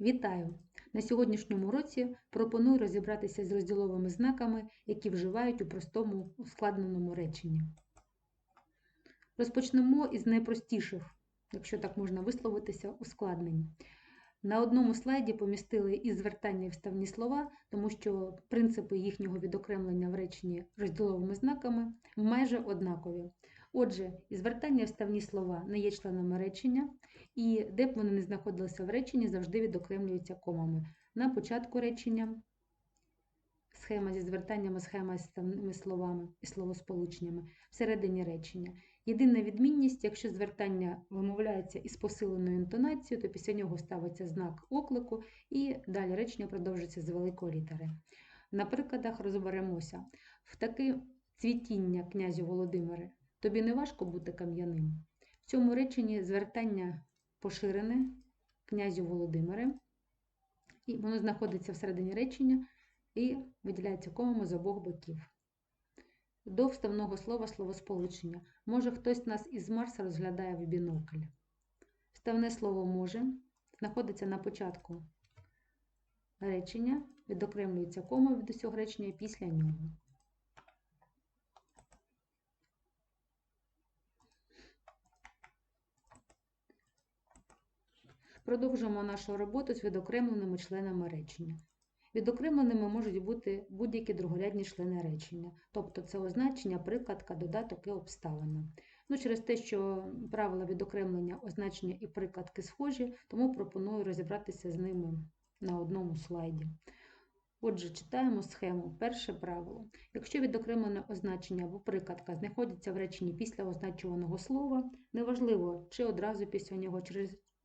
Вітаю! На сьогоднішньому уроці пропоную розібратися з розділовими знаками, які вживають у простому ускладненому реченні. Розпочнемо із найпростіших, якщо так можна висловитися, ускладнень. На одному слайді помістили і звертання і вставні слова, тому що принципи їхнього відокремлення в реченні розділовими знаками майже однакові. Отже, і звертання вставні слова не є членами речення, і де б вони не знаходилися в реченні, завжди відокремлюються комами. На початку речення схема зі звертаннями, схема з вставними словами і словосполученнями, всередині речення. Єдина відмінність, якщо звертання вимовляється із посиленою інтонацією, то після нього ставиться знак оклику, і далі речення продовжується з великої літери. На прикладах розберемося. В таке цвітіння князю Володимире, тобі не важко бути кам'яним. В цьому реченні звертання поширене князю Володимире, і воно знаходиться всередині речення і виділяється комами з обох боків. До вставного слова словосполучення. Може, хтось нас із Марса розглядає в бінокль. Вставне слово може знаходиться на початку речення, відокремлюється кома від усього речення і після нього. Продовжуємо нашу роботу з відокремленими членами речення. Відокремленими можуть бути будь-які другорядні члени речення, тобто це означення, прикладка, додаток і обставина. Ну, Через те, що правила відокремлення, означення і прикладки схожі, тому пропоную розібратися з ними на одному слайді. Отже, читаємо схему. Перше правило. Якщо відокремлене означення або прикладка знаходяться в реченні після означуваного слова, неважливо, чи одразу після нього,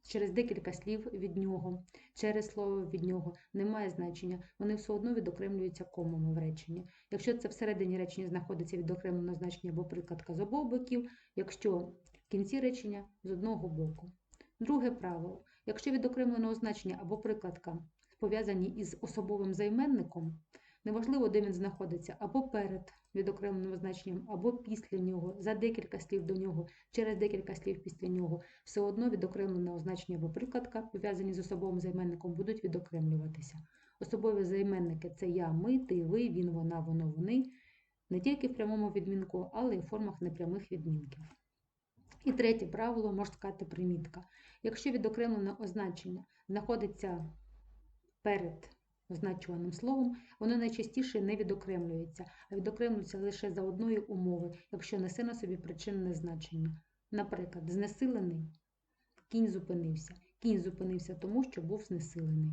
через декілька слів від нього, через слово від нього, немає значення, вони все одно відокремлюються комами в реченні. Якщо це всередині речення знаходиться відокремлене значення або прикладка з обох боків, якщо в кінці речення з одного боку. Друге правило. Якщо відокремлене означення або прикладка пов'язані із особовим займенником, неважливо, де він знаходиться, або перед відокремленим означенням, або після нього, за декілька слів до нього, через декілька слів після нього, все одно відокремлене означення або прикладка, пов'язані з особовим займенником, будуть відокремлюватися. Особові займенники це я, ми, ти, ви, він, вона, воно, вони, не тільки в прямому відмінку, але й у формах непрямих відмінків. І третє правило, можна сказати, примітка. Якщо відокремлене означення знаходиться перед означуваним словом, воно найчастіше не відокремлюється, а відокремлюється лише за одної умови, якщо несе на собі причинне значення. Наприклад, знесилений кінь зупинився. Кінь зупинився тому, що був знесилений.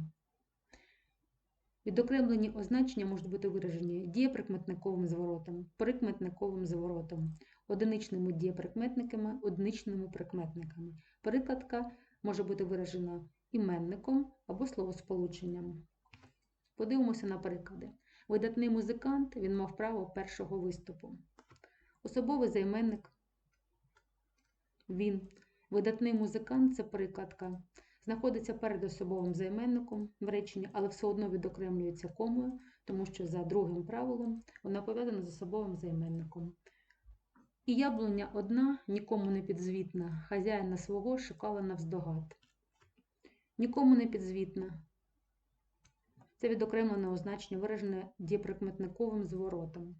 Відокремлені означення можуть бути виражені дієприкметниковим зворотом, прикметниковим зворотом, одиничними дієприкметниками, одиничними прикметниками. Прикладка може бути виражена іменником або словосполученням. Подивимося на приклади. Видатний музикант він мав право першого виступу. Особовий займенник він. Видатний музикант це прикладка. Знаходиться перед особовим займенником в реченні, але все одно відокремлюється комою, тому що за другим правилом вона пов'язана з особовим займенником. І яблуня одна, нікому не підзвітна, хазяїна свого шукала навздогад. Нікому не підзвітна. Це відокремлене означення, виражене дієприкметниковим зворотом.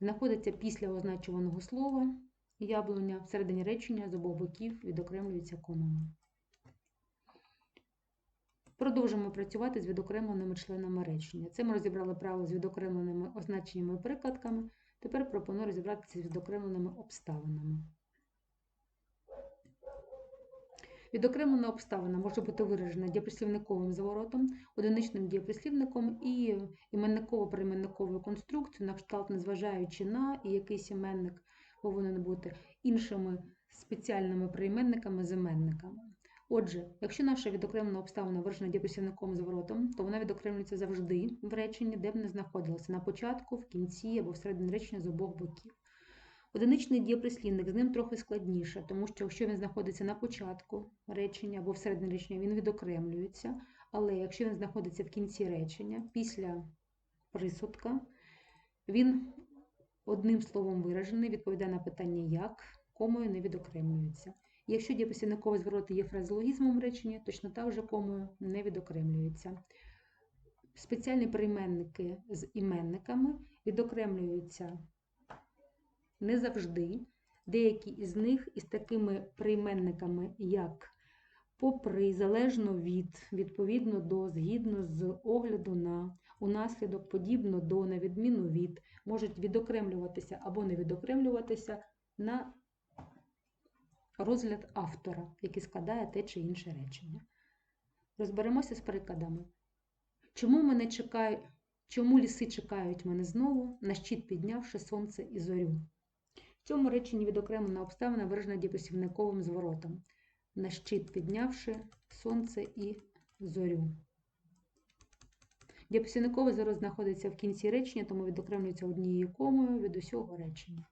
Знаходиться після означуваного слова яблуня всередині речення з обох боків відокремлюється комами. Продовжимо працювати з відокремленими членами речення. Це ми розібрали право з відокремленими означеннями і прикладками. Тепер пропоную розібратися з відокремленими обставинами. Відокремлена обставина може бути виражена дієприслівниковим заворотом, одиничним дієприслівником і іменниково-прийменниковою конструкцією, на кшталт, незважаючи на і якийсь іменник повинен бути іншими спеціальними прийменниками з іменниками. Отже, якщо наша відокремлена обставина виражена дієприслівниковим заворотом, то вона відокремлюється завжди в реченні, де б не знаходилася на початку, в кінці або всередині речення з обох боків. Одиничний дієприслівник з ним трохи складніше, тому що якщо він знаходиться на початку речення або всередині речення, він відокремлюється. Але якщо він знаходиться в кінці речення, після присудка, він одним словом виражений, відповідає на питання як, комою не відокремлюється. Якщо дієпосівникові звороти є фразеологізмом в реченні, точно так же комою не відокремлюються. Спеціальні прийменники з іменниками відокремлюються не завжди. Деякі із них із такими прийменниками, як попри, залежно від, відповідно до, згідно з огляду на, унаслідок, подібно до, на відміну від, можуть відокремлюватися або не відокремлюватися на розгляд автора, який складає те чи інше речення. Розберемося з прикладами. Чому мене чекають, чому ліси чекають мене знову, на щит піднявши сонце і зорю? В цьому реченні відокремлена обставина виражена діпосівниковим зворотом. На щит піднявши сонце і зорю. Діпосівниковий зворот знаходиться в кінці речення, тому відокремлюється однією комою від усього речення.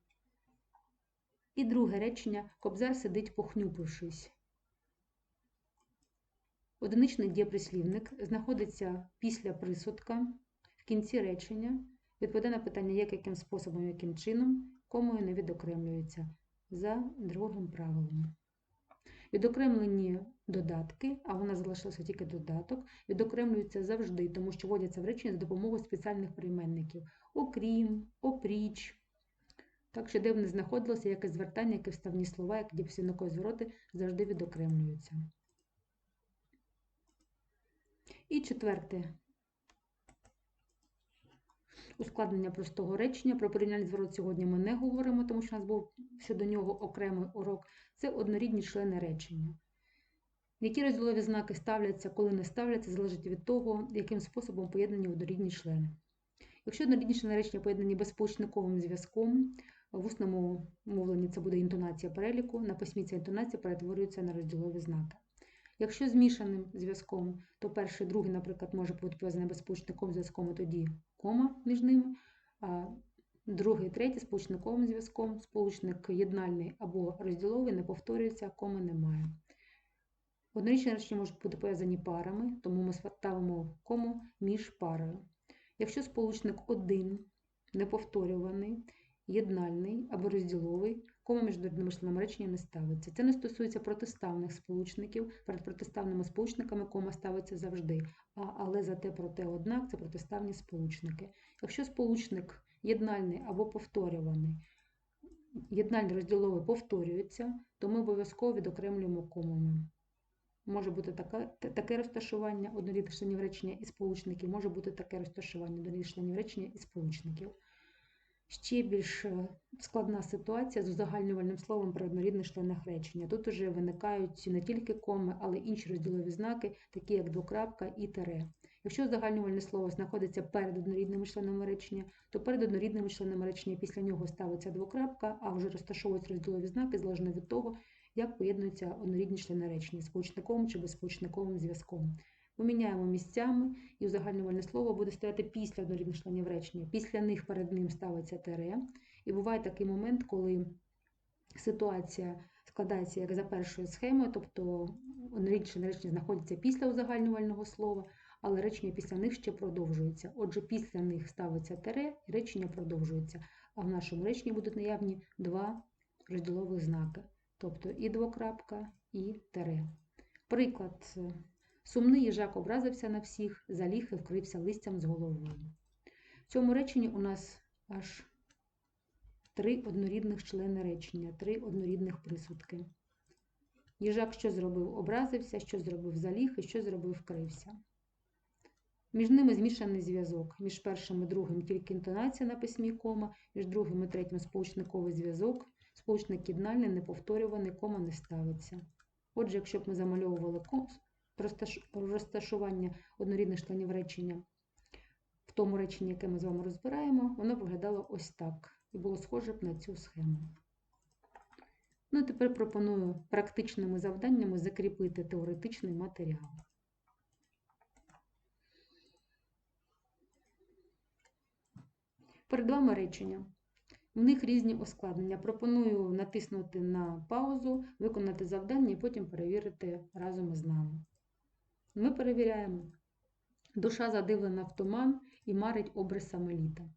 І друге речення Кобзар сидить похнюпившись. Одиничний дієприслівник знаходиться після присудка в кінці речення, відповідає на питання, як, яким способом, яким чином, комою не відокремлюється за другим правилом. Відокремлені додатки, а вона залишилася тільки додаток, відокремлюються завжди, тому що вводяться в речення за допомогою спеціальних прийменників окрім, опріч. Так що, де б не знаходилося якесь звертання, яке вставні слова, як діпсівникові звороти, завжди відокремлюються. І четверте. Ускладнення простого речення. Про порівняльний зворот сьогодні ми не говоримо, тому що у нас був щодо нього окремий урок. Це однорідні члени речення. Які розділові знаки ставляться, коли не ставляться, залежить від того, яким способом поєднані однорідні члени. Якщо однорідні члени речення поєднані безпочниковим зв'язком, в усному мовленні це буде інтонація переліку, на письмі ця інтонація перетворюється на розділові знаки. Якщо змішаним зв'язком, то перший, другий, наприклад, може бути пов'язаний безпочниковим зв'язком, і тоді кома між ними, а другий, третій сполучниковим зв'язком, сполучник єднальний або розділовий не повторюється, коми немає. Однорічні речення можуть бути пов'язані парами, тому ми ставимо кому між парою. Якщо сполучник один неповторюваний, єднальний або розділовий, кома між одними членами речення не ставиться. Це не стосується протиставних сполучників. Перед протиставними сполучниками кома ставиться завжди, а, але зате проте однак це протиставні сполучники. Якщо сполучник єднальний або повторюваний, єднальний розділовий повторюється, то ми обов'язково відокремлюємо комами. Може бути таке, таке розташування однорідних членів речення і сполучників, може бути таке розташування однорідних членів речення і сполучників. Ще більш е, складна ситуація з узагальнювальним словом при однорідних членах речення. Тут уже виникають не тільки коми, але й інші розділові знаки, такі як двокрапка і тере. Якщо узагальнювальне слово знаходиться перед однорідними членами речення, то перед однорідними членами речення після нього ставиться двокрапка, а вже розташовуються розділові знаки залежно від того, як поєднуються однорідні члени речення з сполучниковим чи безсполучниковим зв'язком. Поміняємо місцями, і узагальнювальне слово буде стояти після однорідних членів речення. Після них перед ним ставиться тере. І буває такий момент, коли ситуація складається як за першою схемою, тобто однорідні речення знаходяться після узагальнювального слова, але речення після них ще продовжується. Отже, після них ставиться тере і речення продовжується. А в нашому реченні будуть наявні два розділових знаки, тобто і двокрапка, і тере. Приклад. Сумний їжак образився на всіх, заліг і вкрився листям з головою. В цьому реченні у нас аж три однорідних члени речення, три однорідних присудки. Їжак що зробив? Образився, що зробив заліг і що зробив вкрився. Між ними змішаний зв'язок. Між першим і другим тільки інтонація на письмі кома, між другим і третім сполучниковий зв'язок, сполучник єднальний, неповторюваний, кома не ставиться. Отже, якщо б ми замальовували розташування однорідних членів речення в тому реченні, яке ми з вами розбираємо, воно виглядало ось так і було схоже б на цю схему. Ну, тепер пропоную практичними завданнями закріпити теоретичний матеріал. Перед вами речення. В них різні ускладнення. Пропоную натиснути на паузу, виконати завдання і потім перевірити разом із нами. Ми перевіряємо. Душа задивлена в туман і марить образ самоліта.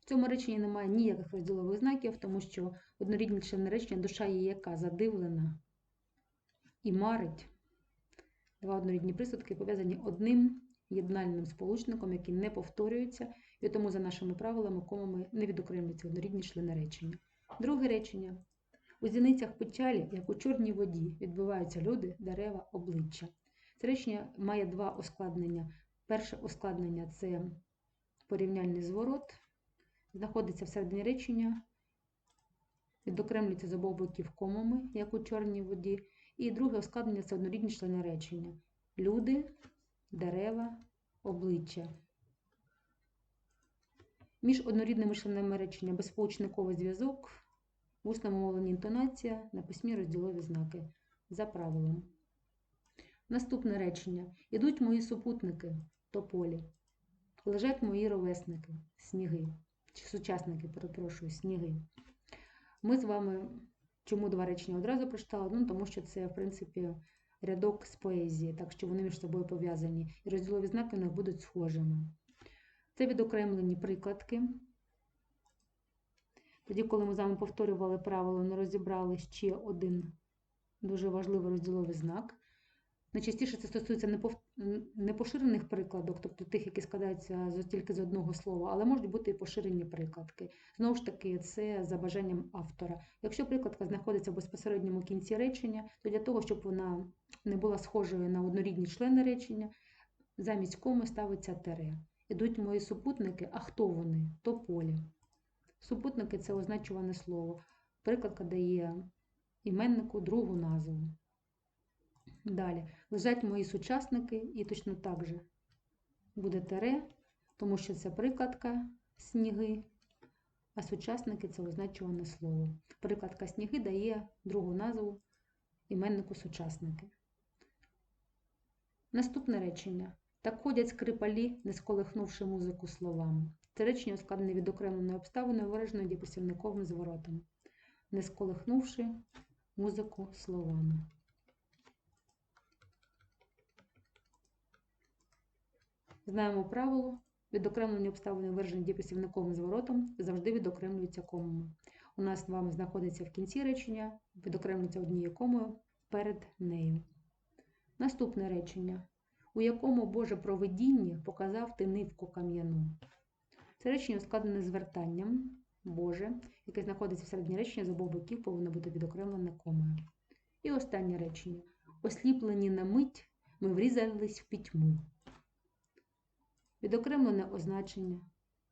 В цьому реченні немає ніяких розділових знаків, тому що однорідні члени речення душа є яка задивлена і марить. Два однорідні присудки пов'язані одним єднальним сполучником, який не повторюється, і тому за нашими правилами комами не відокремлюються однорідні члени речення. Друге речення. У зіницях печалі, як у чорній воді, відбуваються люди, дерева, обличчя. Речення має два ускладнення. Перше ускладнення це порівняльний зворот, знаходиться всередині речення, відокремлюється з обох боків комами, як у чорній воді. І друге ускладнення це однорідні члени речення. Люди, дерева, обличчя. Між однорідними членами речення безполучниковий зв'язок, в усному мовленні інтонація, на письмі розділові знаки за правилом. Наступне речення. Ідуть мої супутники тополі. Лежать мої ровесники, сніги. Чи сучасники, перепрошую, сніги. Ми з вами чому два речення одразу прочитали? Ну, тому що це, в принципі, рядок з поезії, так що вони між собою пов'язані. І розділові знаки у них будуть схожими. Це відокремлені прикладки. Тоді, коли ми з вами повторювали правило, не розібрали ще один дуже важливий розділовий знак. Найчастіше це стосується непоширених прикладок, тобто тих, які складаються тільки з одного слова, але можуть бути і поширені прикладки. Знову ж таки, це за бажанням автора. Якщо прикладка знаходиться в безпосередньому кінці речення, то для того, щоб вона не була схожою на однорідні члени речення, замість коми ставиться тере. Ідуть мої супутники, а хто вони? То полі. Супутники це означуване слово. Прикладка дає іменнику другу назву. Далі. Лежать мої сучасники, і точно так же буде тере, тому що це прикладка сніги, а сучасники це означуване слово. Прикладка сніги дає другу назву іменнику сучасники. Наступне речення. Так ходять скрипалі, не сколихнувши музику словами. Це речення ускладнене відокремленою обставиною, вираженою діпосівниковим зворотом, не сколихнувши музику словами. Знаємо правило. Відокремлені обставини виражені діпосівниковим зворотом завжди відокремлюються комами. У нас з вами знаходиться в кінці речення, відокремлюється однією комою перед нею. Наступне речення, у якому Боже провидіння показав ти нивку кам'яну. Це речення ускладнене звертанням Боже, яке знаходиться всередині речення з обох боків, повинно бути відокремлене комою. І останнє речення. Осліплені на мить ми врізались в пітьму. Відокремлене означення,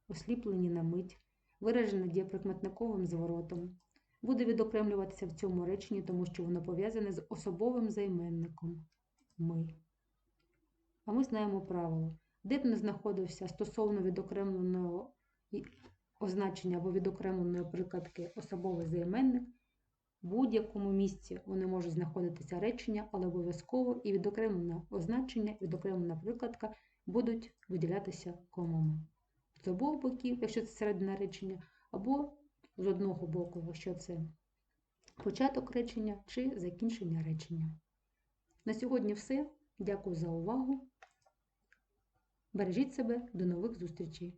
осліплені на мить, виражене дієприкметниковим зворотом, буде відокремлюватися в цьому реченні, тому що воно пов'язане з особовим займенником ми. А ми знаємо правило, де б не знаходився стосовно відокремленого означення або відокремленої прикладки особовий займенник, в будь-якому місці вони можуть знаходитися речення, але обов'язково і відокремлене означення, відокремлена прикладка будуть виділятися комами. З обох боків, якщо це середина речення, або з одного боку, якщо це початок речення чи закінчення речення. На сьогодні все. Дякую за увагу. Бережіть себе, до нових зустрічей!